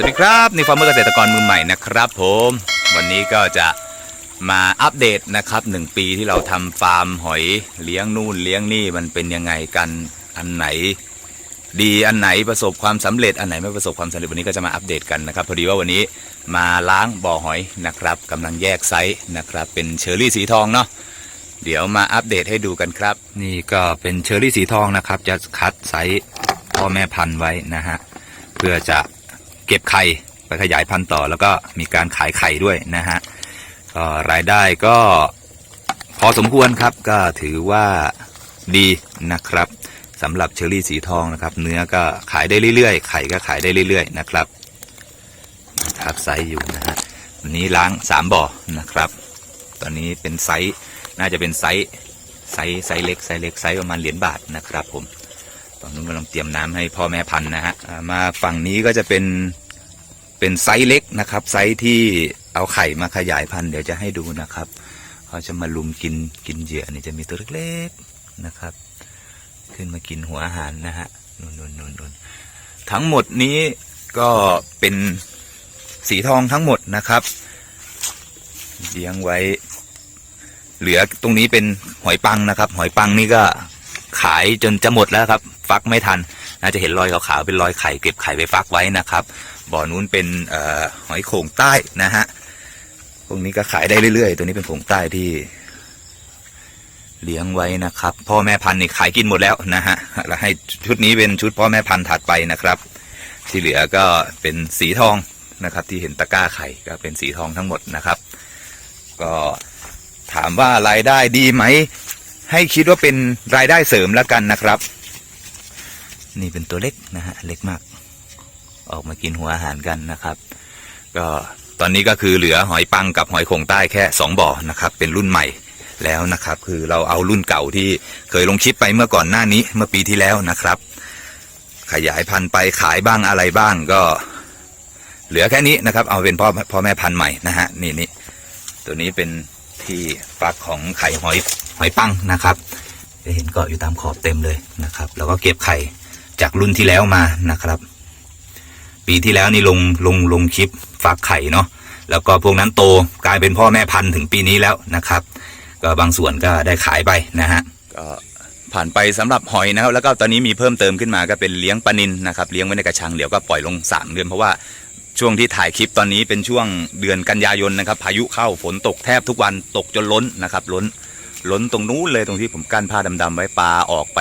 สวัสดีครับนี่ฟาร์มเมอร์เกษตรกรมือใหม่นะครับผมวันนี้ก็จะมาอัปเดตนะครับหนึ่งปีที่เราทำฟาร์มหอยเลี้ยงนู่นเลี้ยงนี่มันเป็นยังไงกันอันไหน ดีอันไหนประสบความสำเร็จอันไหนไม่ประสบความสำเร็จวันนี้ก็จะมาอัปเดตกันนะครับพอดีว่าวันนี้มาล้างบ่อหอยนะครับกำลังแยกไซส์นะครับ เป็นเชอร์รี่สีทองเนาะเดี๋ยวมาอัปเดตให้ดูกันครับ นี่ก็เป็นเชอร์รี่สีทองนะครับ จะคัดไซส์พ่อแม่พันธุ์ไว้นะฮะเพื่อจะ เก็บไข่ไปขยายพันธุ์ต่อ แล้วก็มีการขายไข่ด้วยนะฮะก็รายได้ก็พอสมควรครับก็ถือว่าดีนะครับสำหรับเชอรี่สีทองนะครับ เนื้อก็ขายได้เรื่อยๆ ไข่ก็ขายได้เรื่อยๆนะครับนะครับไซส์อยู่นะฮะวันนี้ล้างสามบ่อนะครับ ตอนนี้เป็นไซส์น่าจะเป็นไซส์ไซส์ไซส์เล็กไซส์เล็กไซส์ประมาณเหรียญบาทนะครับผม ฝั่งนู้นกำลังเตรียมน้ำให้พ่อแม่พันธุ์นะฮะมาฝั่งนี้ก็จะเป็นเป็นไซส์เล็กนะครับ ไซส์ที่เอาไข่มาขยายพันธุ์เดี๋ยวจะให้ดูนะครับเขาจะมาลุมกินกินเหยื่อนี่จะมีตัวเล็กๆนะครับ ขึ้นมากินหัวอาหารนะฮะนู่นนู่นนู่นนู่นทั้งหมดนี้ก็เป็นสีทองทั้งหมดนะครับเลี้ยงไว้ เหลือตรงนี้เป็นหอยปังนะครับ หอยปังนี่ก็ขายจนจะหมดแล้วครับ ฟักไม่ทัน น่าจะเห็นรอยขาวๆเป็นรอยไข่เก็บไข่ไปฟักไว้นะครับ บ่อนู้นเป็นออหอยโข่งใต้นะฮะพวกนี้ก็ขายได้เรื่อยๆ ตัวนี้เป็นโข่งใต้ที่เลี้ยงไว้นะครับ พ่อแม่พันธุ์นี่ขายกินหมดแล้วนะฮะแล้วให้ชุดนี้เป็นชุดพ่อแม่พันธุ์ถัดไปนะครับ ที่เหลือก็เป็นสีทองนะครับ ที่เห็นตะกร้าไข่ก็เป็นสีทองทั้งหมดนะครับ ก็ถามว่ารายได้ดีไหม ให้คิดว่าเป็นรายได้เสริมแล้วกันนะครับ นี่เป็นตัวเล็กนะฮะเล็กมาก ออกมากินหัวอาหารกันนะครับ ก็ตอนนี้ก็คือเหลือหอยปังกับหอยโข่งใต้แค่สองบ่อนะครับ เป็นรุ่นใหม่แล้วนะครับ คือเราเอารุ่นเก่าที่เคยลงคลิปไปเมื่อก่อนหน้านี้เมื่อปีที่แล้วนะครับ ขยายพันธุ์ไปขายบ้างอะไรบ้างก็ เหลือแค่นี้นะครับ เอาเป็นพ่อพ่อแม่พันธุ์ใหม่นะฮะนี่นี่ตัวนี้เป็นที่ฟักของไข่หอยหอยปังนะครับ จะเห็นเกาะอยู่ตามขอบเต็มเลยนะครับ แล้วก็เก็บไข่ จากรุ่นที่แล้วมานะครับ ปีที่แล้วนี่ลงลงลงคลิปฝากไข่เนาะแล้วก็พวกนั้นโตกลายเป็นพ่อแม่พันธุ์ถึงปีนี้แล้วนะครับ ก็บางส่วนก็ได้ขายไปนะฮะก็ผ่านไปสำหรับหอยนะครับ แล้วก็ตอนนี้มีเพิ่มเติมขึ้นมาก็เป็นเลี้ยงปลานินนะครับเลี้ยงไว้ในกระชังเดี๋ยวก็ปล่อยลงสามเดือนเพราะว่าช่วงที่ถ่ายคลิปตอนนี้เป็นช่วงเดือนกันยายนนะครับ พายุเข้าฝนตกแทบทุกวันตกจนล้นนะครับ ล้น ล้นตรงนู้นเลยตรงที่ผมกั้นผ้าดำๆไว้ปลาออกไป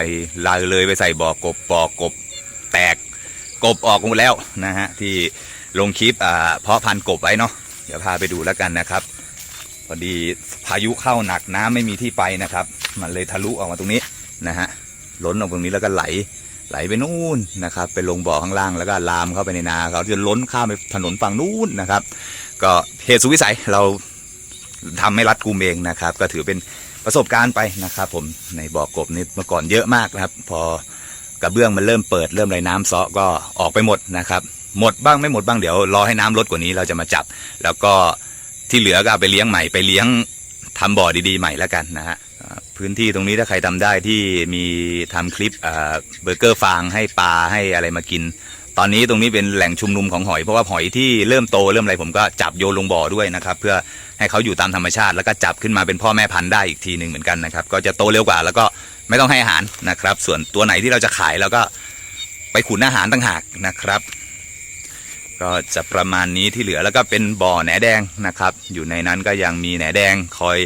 ลายเลยไปใส่บ่อกบบ่อกบแตกกบออกหมดแล้วนะฮะที่ลงคลิปอ่าเพาะพันธุ์กบไว้เนาะเดี๋ยวพาไปดูแล้วกันนะครับ พอดีพายุเข้าหนักน้ำไม่มีที่ไปนะครับ มันเลยทะลุออกมาตรงนี้นะฮะล้นออกตรงนี้แล้วก็ไหลไหลไปนู่นนะครับไปลงบ่อข้างล่างแล้วก็ลามเข้าไปในนาเขาจนล้นข้ามไปถนนฝั่งนู้นนะครับ ก็เหตุสุดวิสัยเราทำให้รัดกุมเองนะครับ ก็ถือเป็น ประสบการณ์ไปนะครับผมในบ่อกบนี่เมื่อก่อนเยอะมากนะครับ พอกระเบื้องมันเริ่มเปิดเริ่มไรน้ำเซาะก็ออกไปหมดนะครับ หมดบ้างไม่หมดบ้างเดี๋ยวรอให้น้ำลดกว่านี้เราจะมาจับ แล้วก็ที่เหลือก็เอาไปเลี้ยงใหม่ไปเลี้ยงทำบ่อดีๆใหม่แล้วกันนะฮะพื้นที่ตรงนี้ถ้าใครทำได้ที่มีทำคลิปเบอร์เกอร์ฟางให้ปลาให้อะไรมากิน ตอนนี้ตรงนี้เป็นแหล่งชุมนุมของหอยเพราะว่าหอยที่เริ่มโตเริ่มอะไรผมก็จับโยนลงบ่อด้วยนะครับ เพื่อ ให้เขาอยู่ตามธรรมชาติ แล้วก็จับขึ้นมาเป็นพ่อแม่พันธุ์ได้อีกทีหนึ่งเหมือนกันนะครับ ก็จะโตเร็วกว่า แล้วก็ไม่ต้องให้อาหารนะครับ ส่วนตัวไหนที่เราจะขายเราก็ไปขุนอาหารต่างหากนะครับ ก็จะประมาณนี้ที่เหลือแล้วก็เป็นบ่อแหนแดงนะครับ อยู่ในนั้นก็ยังมีแหนแดงคอย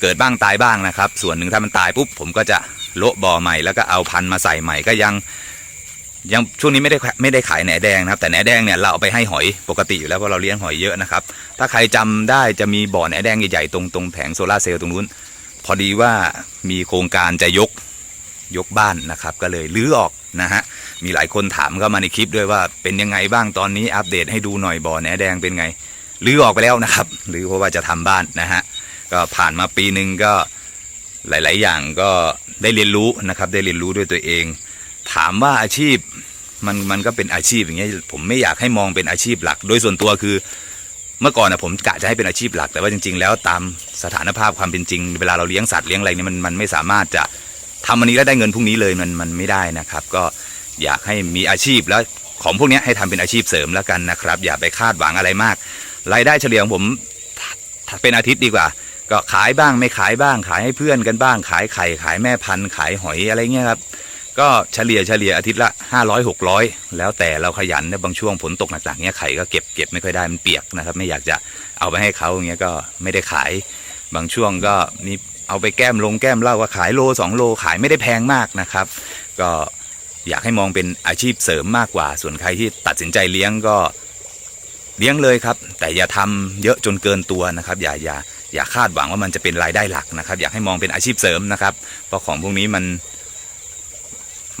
เกิดบ้างตายบ้างนะครับ ส่วนหนึ่งถ้ามันตายปุ๊บผมก็จะโละบ่อใหม่แล้วก็เอาพันธุ์มาใส่ใหม่ก็ยัง ยังช่วงนี้ไม่ได้ไม่ได้ขายแหนแดงนะครับ แต่แหนแดงเนี่ยเราเอาไปให้หอยปกติอยู่แล้วเพราะเราเลี้ยงหอยเยอะนะครับ ถ้าใครจำได้จะมีบ่อแหนแดงใหญ่ๆตรงตรงแผงโซลาเซลล์ตรงนู้น พอดีว่ามีโครงการจะยกยกบ้านนะครับ ก็เลยรื้อออกนะฮะมีหลายคนถามเข้ามาในคลิปด้วยว่าเป็นยังไงบ้างตอนนี้อัปเดตให้ดูหน่อยบ่อแหนแดงเป็นไงรื้อออกไปแล้วนะครับหรือเพราะว่าจะทำบ้านนะฮะก็ผ่านมาปีหนึ่งก็หลาย ๆ อย่างก็ได้เรียนรู้นะครับ ได้เรียนรู้ด้วยตัวเอง ถามว่าอาชีพมันมันก็เป็นอาชีพอย่างเงี้ยผมไม่อยากให้มองเป็นอาชีพหลัก โดยส่วนตัวคือ เมื่อก่อนนะผมกะจะให้เป็นอาชีพหลัก แต่ว่าจริง ๆ แล้วตามสถานภาพความเป็นจริง เวลาเราเลี้ยงสัตว์เลี้ยงอะไรเนี่ยมันมันไม่สามารถจะทำอันนี้แล้วได้เงินพรุ่งนี้เลยมันมันไม่ได้นะครับ ก็อยากให้มีอาชีพแล้วของพวกเนี้ยให้ทำเป็นอาชีพเสริมแล้วกันนะครับ อย่าไปคาดหวังอะไรมากรายได้เฉลี่ยของผมเป็นอาทิตย์ดีกว่า ก็ขายบ้างไม่ขายบ้าง ขายให้เพื่อนกันบ้าง ขายไข่ขายแม่พันธุ์ขายหอยอะไรเงี้ยครับ ก็เฉลี่ยเฉลี่ยอาทิตย์ละ500 600 แล้วแต่เราขยันนะบางช่วงฝนตกหนักๆเนี้ยไข่ก็เก็บเก็บไม่ค่อยได้มันเปียกนะครับ ไม่อยากจะเอาไปให้เขาอย่างเงี้ยก็ไม่ได้ขาย บางช่วงก็มีเอาไปแก้มลงแก้มเหล้าก็ขายโลสองโลขายไม่ได้แพงมากนะครับ ก็อยากให้มองเป็นอาชีพเสริมมากกว่า ส่วนใครที่ตัดสินใจเลี้ยงก็เลี้ยงเลยครับ แต่อย่าทำเยอะจนเกินตัวนะครับ อย่าอย่าอย่าคาดหวังว่ามันจะเป็นรายได้หลักนะครับ อยากให้มองเป็นอาชีพเสริมนะครับเพราะของพวกนี้มัน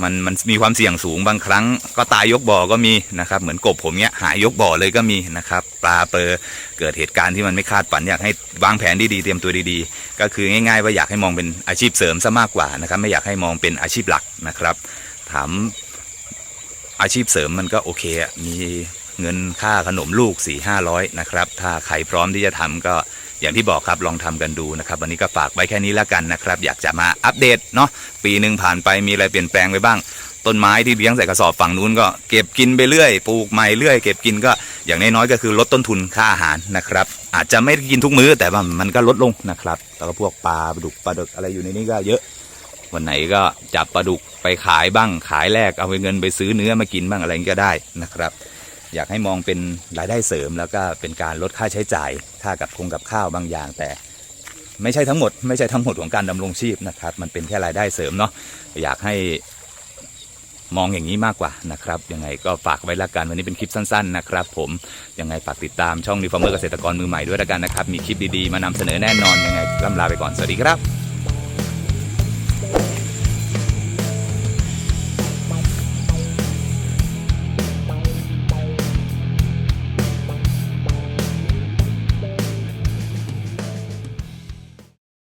มันมันมีความเสี่ยงสูงบางครั้ง ก็ตายยกบ่อก็มีนะครับ เหมือนกบผมเนี้ยหายยกบ่อเลยก็มีนะครับ ปลาเปอร์เกิดเหตุการณ์ที่มันไม่คาดฝันอยากให้วางแผนดีๆเตรียมตัวดีๆ ก็คือง่ายๆ ว่าอยากให้มองเป็นอาชีพเสริมซะมากกว่านะครับ ไม่อยากให้มองเป็นอาชีพหลักนะครับ ถามอาชีพเสริมมันก็โอเคมีเงินค่าขนมลูก4ี่ห้าร้อยนะครับ ถ้าใครพร้อมที่จะทำก็ อย่างที่บอกครับลองทำกันดูนะครับวันนี้ก็ฝากไว้แค่นี้แล้วกันนะครับ อยากจะมาอัปเดตเนาะปีหนึ่งผ่านไปมีอะไรเปลี่ยนแปลงไปบ้าง ต้นไม้ที่เลี้ยงใส่กระสอบฝั่งนู้นก็เก็บกินไปเรื่อยปลูกใหม่เรื่อยเก็บกินก็อย่างน้อยๆก็คือลดต้นทุนค่าอาหารนะครับอาจจะไม่ได้กินทุกมื้อแต่ว่ามันก็ลดลงนะครับแล้วก็พวกปลาปลาดุกปลาดึกอะไรอยู่ในนี้ก็เยอะวันไหนก็จับปลาดุกไปขายบ้างขายแลกเอาเงินไปซื้อเนื้อมากินบ้างอะไรก็ได้นะครับ อยากให้มองเป็นรายได้เสริม แล้วก็เป็นการลดค่าใช้จ่ายค่ากับคงกับข้าวบางอย่าง แต่ไม่ใช่ทั้งหมด ไม่ใช่ทั้งหมดของการดำรงชีพนะครับ มันเป็นแค่รายได้เสริมเนาะอยากให้มองอย่างนี้มากกว่านะครับ ยังไงก็ฝากไว้ละกันวันนี้เป็นคลิปสั้น ๆ นะครับ ผมยังไงฝากติดตามช่องรีฟอร์เมอร์เกษตรกรมือใหม่ด้วยละกันนะครับ มีคลิปดีๆ มานำเสนอแน่นอนยังไงล่ำลาไปก่อนสวัสดีครับ